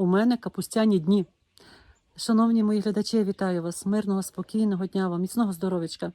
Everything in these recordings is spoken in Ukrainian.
У мене капустяні дні. Шановні мої глядачі, вітаю вас. Мирного, спокійного дня вам, міцного здоров'ячка.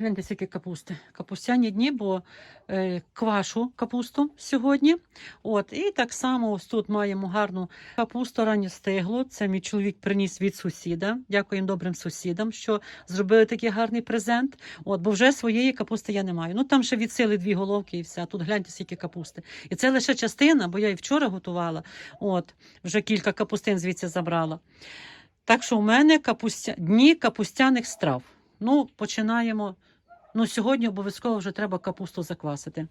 Гляньте, скільки капусти. Капустяні дні, бо е, квашу капусту сьогодні. От, і так само ось тут маємо гарну капусту раннє стегло. Це мій чоловік приніс від сусіда. Дякую добрим сусідам, що зробили такий гарний презент. От, бо вже своєї капусти я не маю. Ну там ще від сили дві головки і все. Тут гляньте, скільки капусти. І це лише частина, бо я і вчора готувала. От, вже кілька капустин звідси забрала. Так що у мене капустя... дні капустяних страв. Ну, починаємо. Ну, сьогодні обов'язково вже треба капусту заквасити.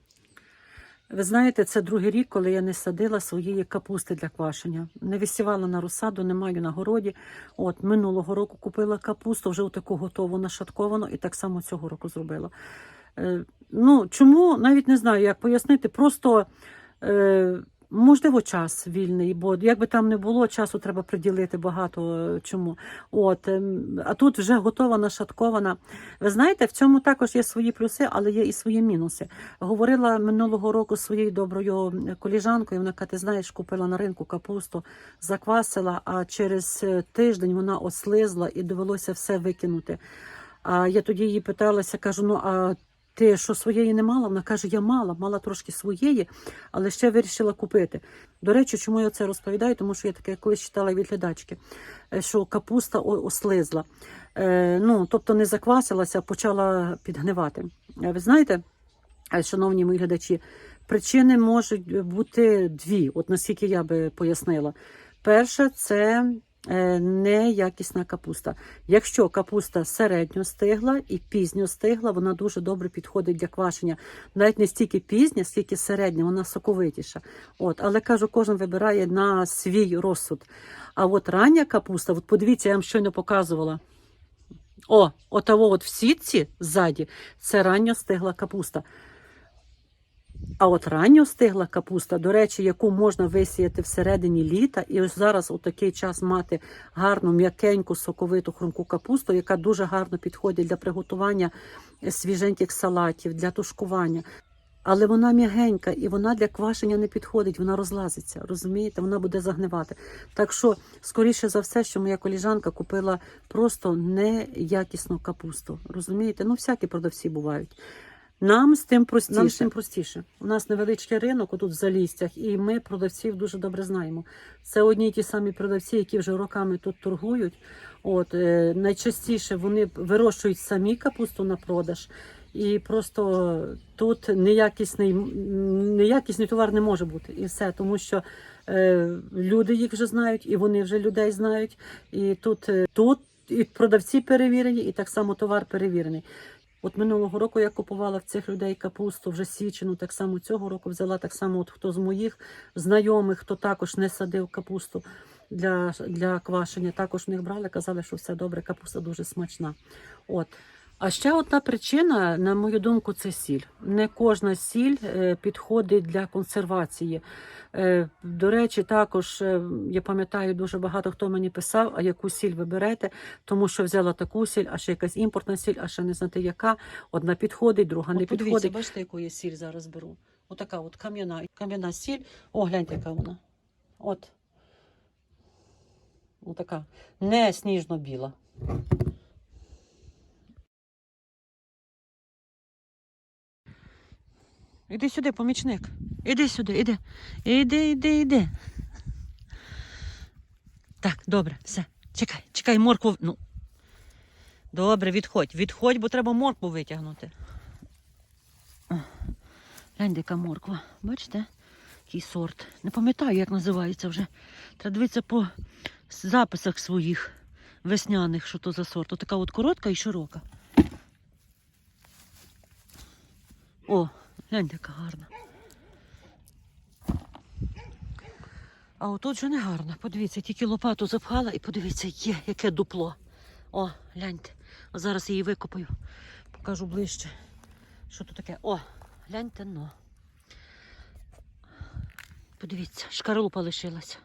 Ви знаєте, це другий рік, коли я не садила своєї капусти для квашення. Не висівала на розсаду, не маю на городі. От минулого року купила капусту, вже таку готову нашатковану, і так само цього року зробила. Е, ну, чому навіть не знаю, як пояснити. Просто е, можливо час вільний, бо як би там не було, часу треба приділити багато е, чому. От, ем, а тут вже готова нашаткована. Ви знаєте, в цьому також є свої плюси, але є і свої мінуси. Говорила минулого року своєю доброю коліжанкою. Вона каже, ти знаєш, купила на ринку капусту, заквасила, а через е, тиждень вона ослизла і довелося все викинути. А я тоді її питалася, кажу: ну а ти що своєї не мала? Вона каже, я мала, мала трошки своєї, але ще вирішила купити. До речі, чому я це розповідаю? Тому що я таке колись читала від глядачки, е, що капуста ослизла. Е, ну, тобто не заквасилася, почала підгнивати. Е, Ви знаєте, шановні мої глядачі, причини можуть бути дві, от наскільки я би пояснила. Перше, це неякісна капуста. Якщо капуста середньо стигла і пізньо стигла, вона дуже добре підходить для квашення. Навіть не стільки пізня, скільки середня, вона соковитіша. От, але кажу, кожен вибирає на свій розсуд. А от рання капуста, от подивіться, я вам щойно показувала. О, отаво от в сітці ззаді це ранньо стигла капуста. А от ранньо стигла капуста, до речі, яку можна висіяти всередині літа, і ось зараз у такий час мати гарну, м'якеньку, соковиту хрумку капусту, яка дуже гарно підходить для приготування свіженьких салатів, для тушкування. Але вона м'ягенька і вона для квашення не підходить, вона розлазиться, розумієте, вона буде загнивати. Так що, скоріше за все, що моя коліжанка купила просто неякісну капусту. Розумієте? Ну, всякі продавці бувають. Нам з тим простіше. Нам з тим простіше. У нас невеличкий ринок отут в Залістях, і ми продавців дуже добре знаємо. Це одні й ті самі продавці, які вже роками тут торгують. От е, найчастіше вони вирощують самі капусту на продаж. І просто тут неякісний, неякісний товар не може бути. І все, тому що е, люди їх вже знають, і вони вже людей знають. І тут, е, тут і продавці перевірені, і так само товар перевірений. От минулого року я купувала в цих людей капусту вже січену, так само цього року взяла так само, от хто з моїх знайомих, хто також не садив капусту для, для квашення, також в них брали, казали, що все добре, капуста дуже смачна. От. А ще одна причина, на мою думку, це сіль. Не кожна сіль е, підходить для консервації. Е, До речі, також е, я пам'ятаю, дуже багато хто мені писав, а яку сіль ви берете, тому що взяла таку сіль, а ще якась імпортна сіль, а ще не знати яка. Одна підходить, друга не підходить. Бачите, яку я сіль зараз беру? Отака от кам'яна кам'яна сіль. О, гляньте, яка вона. От. Отака. Не сніжно-біла. Іди сюди, помічник. Іди сюди, іди. Іди, іди, іди. Так, добре, все. Чекай, чекай, моркву. Ну. Добре, відходь. Відходь, бо треба моркву витягнути. Глянь, яка морква. Бачите? Який сорт. Не пам'ятаю, як називається вже. Треба дивитися по записах своїх весняних, що то за сорт. Отака от коротка і широка. О, гляньте, яка гарна. А отут же не гарна. Подивіться, тільки лопату запхала і подивіться, є, яке дупло. О, гляньте. Зараз її викопаю. Покажу ближче. Що тут таке? О, гляньте но. Подивіться, шкарлупа лишилася.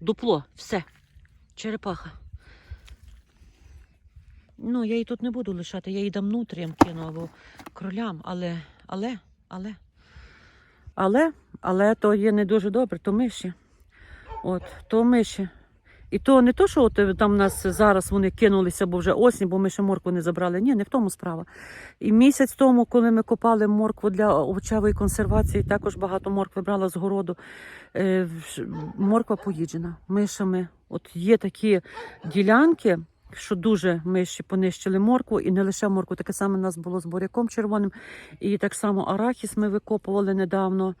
Дупло, все. Черепаха. Ну, я її тут не буду лишати, я її дам нутріям кину або кролям, але, але, але. Але, але то є не дуже добре, то миші. От, то ми ще. І то не то, що от е, там нас зараз вони кинулися, бо вже осінь, бо ми ще моркву не забрали. Ні, не в тому справа. І місяць тому, коли ми копали моркву для овочевої консервації, також багато моркви брала з городу. Е, морква поїджена мишами. От є такі ділянки, що дуже миші понищили моркву, і не лише моркву, таке саме у нас було з буряком червоним. І так само арахіс ми викопували недавно.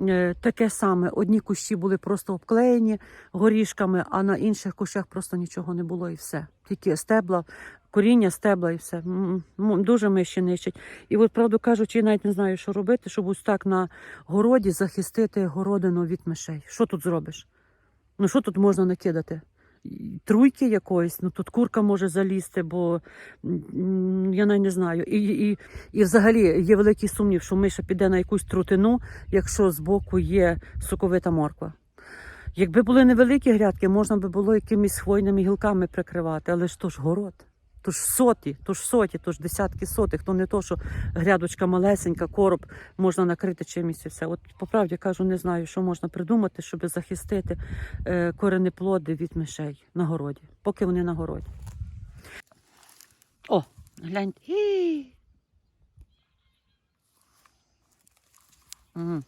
Е, Таке саме, одні кущі були просто обклеєні горішками, а на інших кущах просто нічого не було і все. Тільки стебла, коріння, стебла і все. Дуже миші нищать. І от, правду кажучи, я навіть не знаю, що робити, щоб ось так на городі захистити городину від мишей. Що тут зробиш? Ну що тут можна накидати? Труйки якоїсь, ну тут курка може залізти, бо я навіть не знаю. І, і, і взагалі є великий сумнів, що миша піде на якусь трутину, якщо збоку є соковита морква. Якби були невеликі грядки, можна би було якимись хвойними гілками прикривати, але ж то ж город. То ж соті, то ж соті, то ж десятки сотих, то не то, що грядочка малесенька, короб можна накрити чимось і все. От по правді кажу, не знаю, що можна придумати, щоб захистити е, коренеплоди від мишей на городі, поки вони на городі. О, гляньте.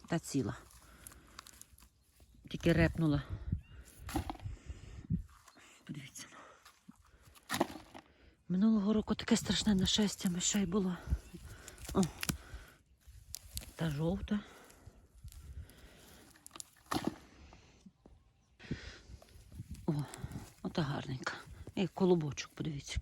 Та ціла. Тільки репнула. Минулого року таке страшне нашестя мишей було. О, та жовта. О, ота гарненька. І колобочок, подивіться.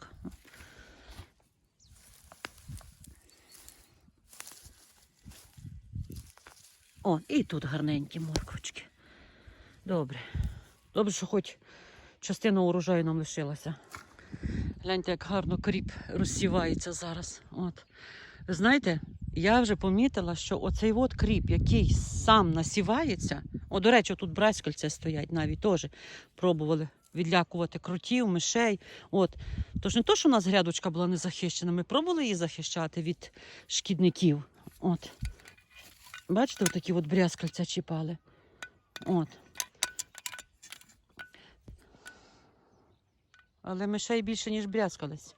О, і тут гарненькі морквочки. Добре. Добре, що хоч частина урожаю нам лишилася. Гляньте, як гарно кріп розсівається зараз. От. Знаєте, я вже помітила, що оцей от кріп, який сам насівається, о, до речі, тут браскольця стоять навіть теж пробували відлякувати кротів, мишей. От. Тож не то, що у нас грядочка була не захищена, ми пробували її захищати від шкідників. От. Бачите, отакі от брязкальця чіпали. От. Але мишей більше, ніж брязкалець.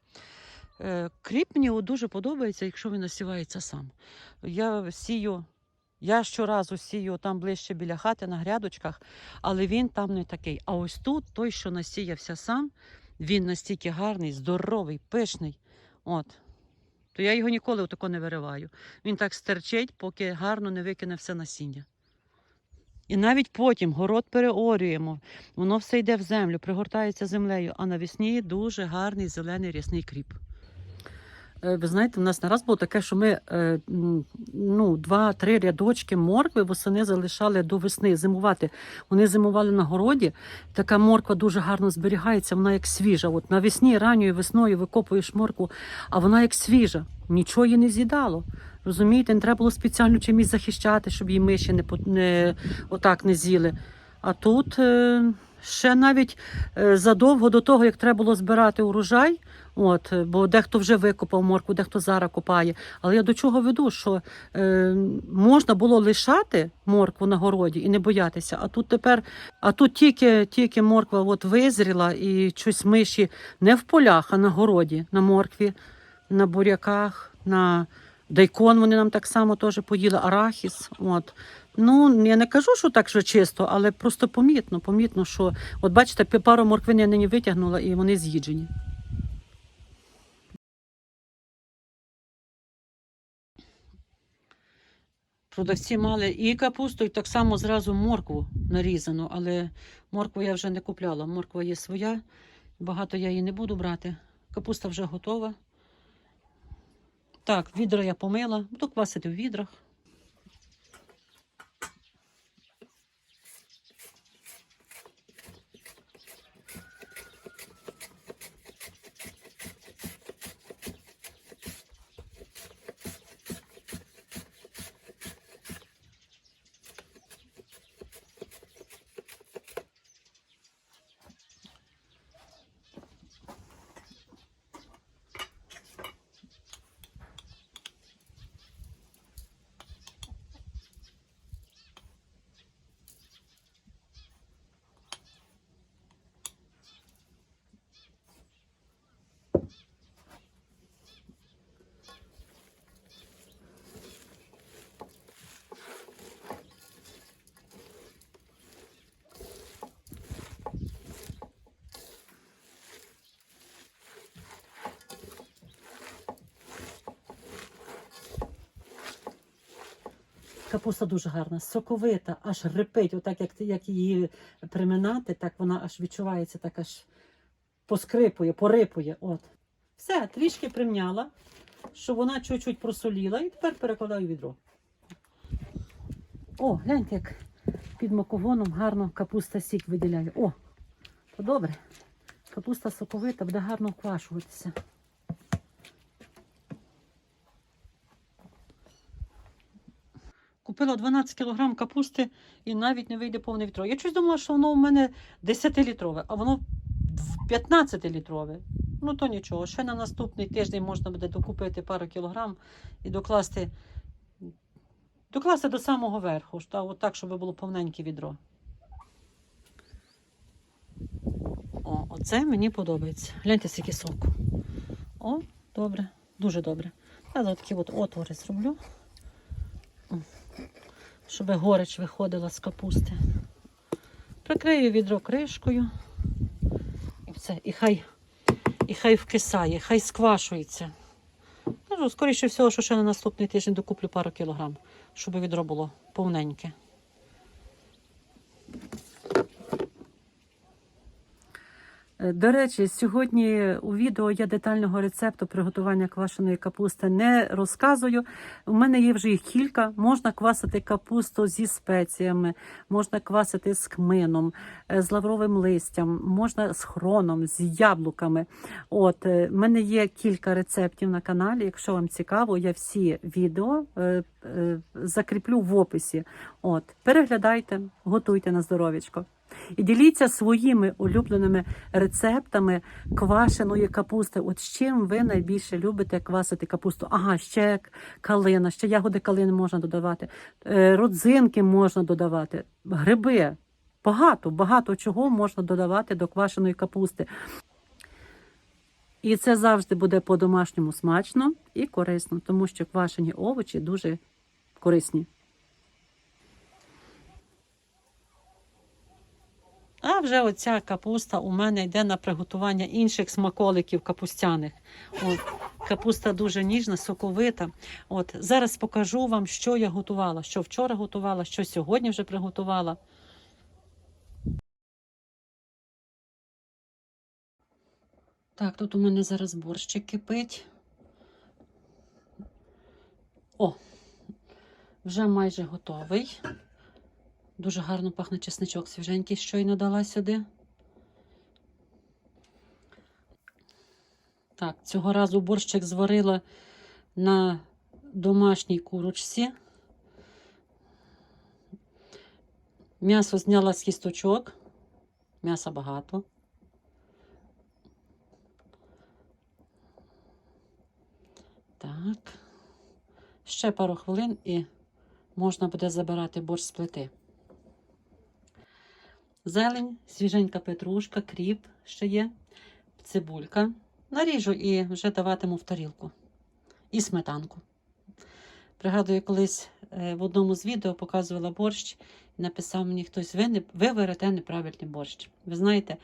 Е, Кріп мені дуже подобається, якщо він насівається сам. Я сію, я щоразу сію там ближче біля хати на грядочках, але він там не такий. А ось тут той, що насіявся сам, він настільки гарний, здоровий, пишний. От. То я його ніколи отако не вириваю. Він так стерчить, поки гарно не викине все насіння. І навіть потім город переорюємо, воно все йде в землю, пригортається землею, а навесні дуже гарний зелений рясний кріп. Е, Ви знаєте, в нас нараз було таке, що ми е, ну, два-три рядочки моркви восени залишали до весни зимувати. Вони зимували на городі. Така морква дуже гарно зберігається, вона як свіжа. От навесні, ранньою весною викопуєш моркву, а вона як свіжа, нічого її не з'їдало. Розумієте, не треба було спеціально чимось захищати, щоб її миші не, не, отак не з'їли. А тут е, ще навіть е, задовго до того, як треба було збирати урожай, от, бо дехто вже викопав морку, дехто зараз копає. Але я до чого веду, що е, можна було лишати моркву на городі і не боятися. А тут тепер, а тут тільки, тільки морква от визріла і щось миші не в полях, а на городі, на моркві, на буряках, на дайкон вони нам так само теж поїли, арахіс. От. Ну, я не кажу, що так що чисто, але просто помітно, помітно, що от бачите, пару морквин я нині витягнула і вони з'їджені. Продавці мали і капусту, і так само зразу моркву нарізану, але моркву я вже не купляла. Морква є своя, багато я її не буду брати. Капуста вже готова. Так, відра я помила, буду квасити в відрах. Капуста дуже гарна, соковита, аж репить, отак як, як її приминати, так вона аж відчувається, так аж поскрипує, порипує. От. Все, трішки примняла, щоб вона чуть-чуть просоліла, і тепер перекладаю відро. О, гляньте, як під макогоном гарно капуста сік виділяє. О, то добре. Капуста соковита, буде гарно вквашуватися. Купила 12 кг капусти і навіть не вийде повне відро. Я щось думала, що воно у мене 10-літрове, а воно 15-літрове. Ну то нічого. Ще на наступний тиждень можна буде докупити пару кілограм і докласти, докласти до самого верху, та, от так, щоб було повненьке відро. О, оце мені подобається. Гляньте, скільки соку. О, добре, дуже добре. Я такі от отвори зроблю щоб горич виходила з капусти. Прикрию відро кришкою. І все. І хай, і хай вкисає, хай сквашується. Кажу, скоріше всього, що ще на наступний тиждень докуплю пару кілограм, щоб відро було повненьке. До речі, сьогодні у відео я детального рецепту приготування квашеної капусти не розказую. У мене є вже їх кілька. Можна квасити капусту зі спеціями, можна квасити з кмином, е, з лавровим листям, можна з хроном, з яблуками. От, е, в мене є кілька рецептів на каналі. Якщо вам цікаво, я всі відео е, е, закріплю в описі. От, переглядайте, готуйте на здоров'ячко. І діліться своїми улюбленими рецептами квашеної капусти. От з чим ви найбільше любите квасити капусту? Ага, ще калина, ще ягоди калини можна додавати, е, родзинки можна додавати, гриби. Багато, багато чого можна додавати до квашеної капусти. І це завжди буде по-домашньому смачно і корисно, тому що квашені овочі дуже корисні. А вже оця капуста у мене йде на приготування інших смаколиків капустяних. От, капуста дуже ніжна, соковита. От, зараз покажу вам, що я готувала, що вчора готувала, що сьогодні вже приготувала. Так, тут у мене зараз борщик кипить. О, вже майже готовий. Дуже гарно пахне чесничок свіженький, щойно дала сюди. Так, цього разу борщик зварила на домашній курочці. М'ясо зняла з кісточок. М'яса багато. Так. Ще пару хвилин і можна буде забирати борщ з плити. Зелень, свіженька петрушка, кріп ще є, цибулька. Наріжу і вже даватиму в тарілку. І сметанку. Пригадую, колись е, в одному з відео показувала борщ, і написав мені хтось: ви, не, ви варите неправильний борщ. Ви знаєте,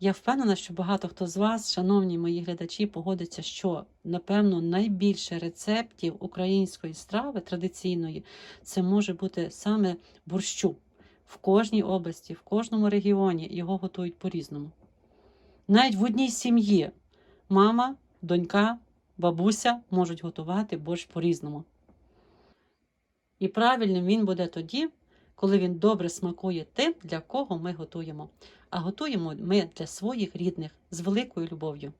я впевнена, що багато хто з вас, шановні мої глядачі, погодиться, що, напевно, найбільше рецептів української страви традиційної це може бути саме борщу. В кожній області, в кожному регіоні його готують по-різному. Навіть в одній сім'ї мама, донька, бабуся можуть готувати борщ по-різному. І правильним він буде тоді, коли він добре смакує тим, для кого ми готуємо. А готуємо ми для своїх рідних з великою любов'ю.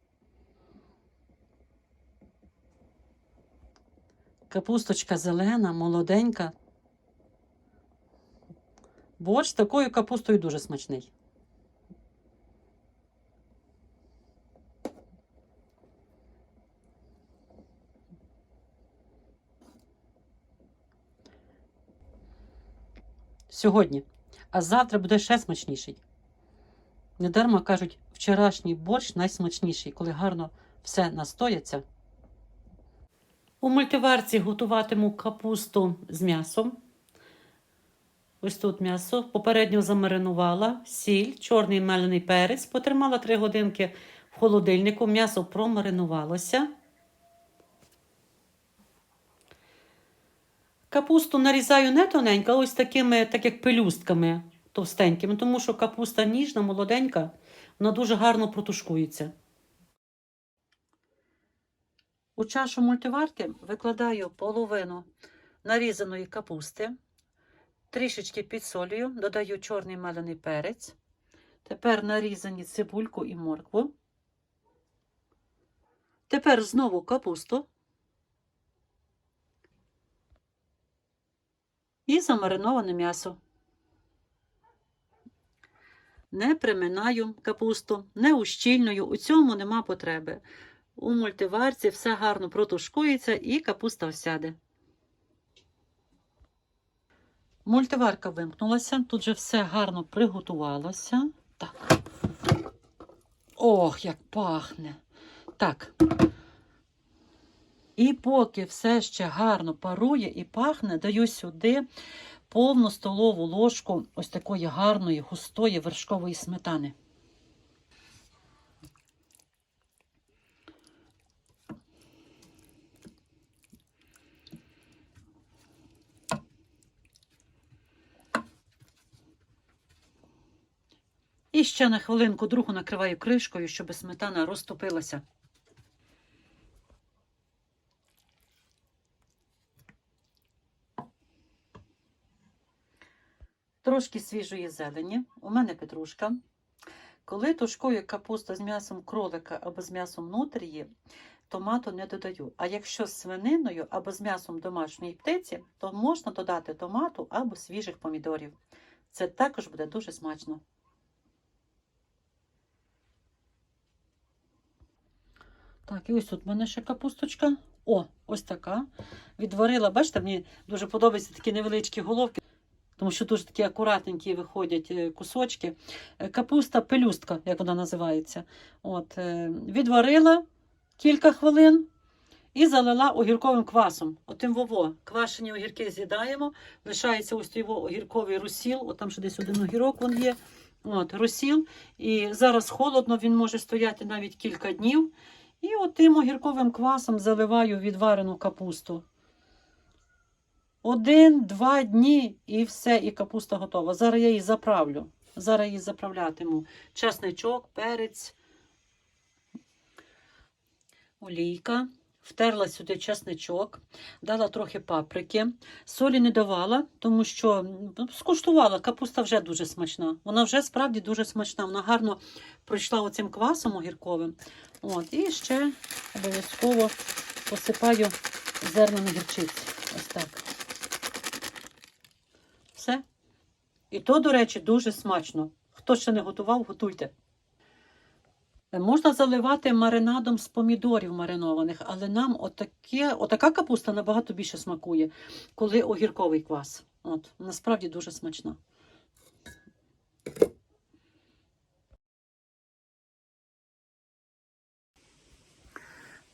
Капусточка зелена, молоденька. Борщ з такою капустою дуже смачний. Сьогодні. А завтра буде ще смачніший. Недарма кажуть, вчорашній борщ найсмачніший, коли гарно все настояться. У мультиварці готуватиму капусту з м'ясом. Ось тут м'ясо. Попередньо замаринувала, сіль, чорний мелений перець. Потримала 3 годинки в холодильнику. М'ясо промаринувалося. Капусту нарізаю не тоненько, ось такими, так як пелюстками товстенькими, тому що капуста ніжна, молоденька, вона дуже гарно протушкується. У чашу мультиварки викладаю половину нарізаної капусти, трішечки підсолюю, додаю чорний мелений перець. Тепер нарізані цибульку і моркву. Тепер знову капусту. І замариноване м'ясо. Не приминаю капусту, не ущільнюю, у цьому нема потреби. У мультиварці все гарно протушкується і капуста осяде. Мультиварка вимкнулася, тут же все гарно приготувалося. Так. Ох, як пахне. Так. І поки все ще гарно парує і пахне, даю сюди повну столову ложку ось такої гарної, густої вершкової сметани. Ще на хвилинку другу накриваю кришкою, щоб сметана розтопилася. Трошки свіжої зелені. У мене петрушка. Коли тушкую капусту з м'ясом кролика або з м'ясом нутрії, томату не додаю. А якщо з свининою або з м'ясом домашньої птиці, то можна додати томату або свіжих помідорів. Це також буде дуже смачно. Так, і ось тут в мене ще капусточка. О, ось така. Відварила, бачите, мені дуже подобаються такі невеличкі головки, тому що дуже такі акуратненькі виходять е, кусочки. Е, Капуста пелюстка, як вона називається. От, е, відварила кілька хвилин і залила огірковим квасом. Отим вово. Квашені огірки з'їдаємо, лишається ось во огірковий русіл, от там ще десь один огірок вон є. От, русіл. І зараз холодно, він може стояти навіть кілька днів. І отим огірковим квасом заливаю відварену капусту. Один-два дні і все, і капуста готова. Зараз я її заправлю. Зараз її заправлятиму. Чесничок, перець, олійка. Втерла сюди чесничок, дала трохи паприки. Солі не давала, тому що ну, скуштувала, капуста вже дуже смачна. Вона вже справді дуже смачна. Вона гарно пройшла оцим квасом огірковим. От, і ще обов'язково посипаю зернами гірчиці. Ось так. Все. І то, до речі, дуже смачно. Хто ще не готував, готуйте. Можна заливати маринадом з помідорів маринованих, але нам отаке, отака капуста набагато більше смакує, коли огірковий квас. От, насправді дуже смачна.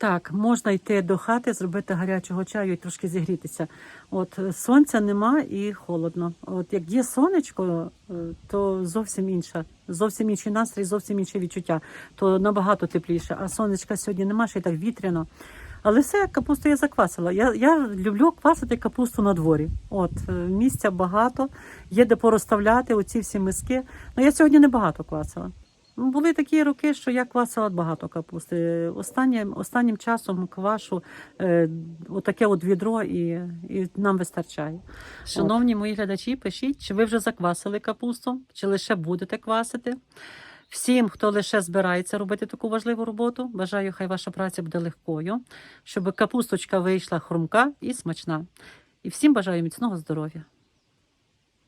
Так, можна йти до хати, зробити гарячого чаю і трошки зігрітися. От сонця нема і холодно. От як є сонечко, е, то зовсім інша, зовсім інший настрій, зовсім інше відчуття. То набагато тепліше. А сонечка сьогодні нема, ще й так вітряно. Але все, капусту я заквасила. Я, я люблю квасити капусту на дворі. От е, місця багато, є де порозставляти оці всі миски. Ну я сьогодні не багато квасила. Були такі роки, що я квасила багато капусти. Останнім, останнім часом квашу е, отаке от відро і, і нам вистачає. Шановні мої глядачі, пишіть, чи ви вже заквасили капусту, чи лише будете квасити. Всім, хто лише збирається робити таку важливу роботу, бажаю, хай ваша праця буде легкою, щоб капусточка вийшла хрумка і смачна. І всім бажаю міцного здоров'я.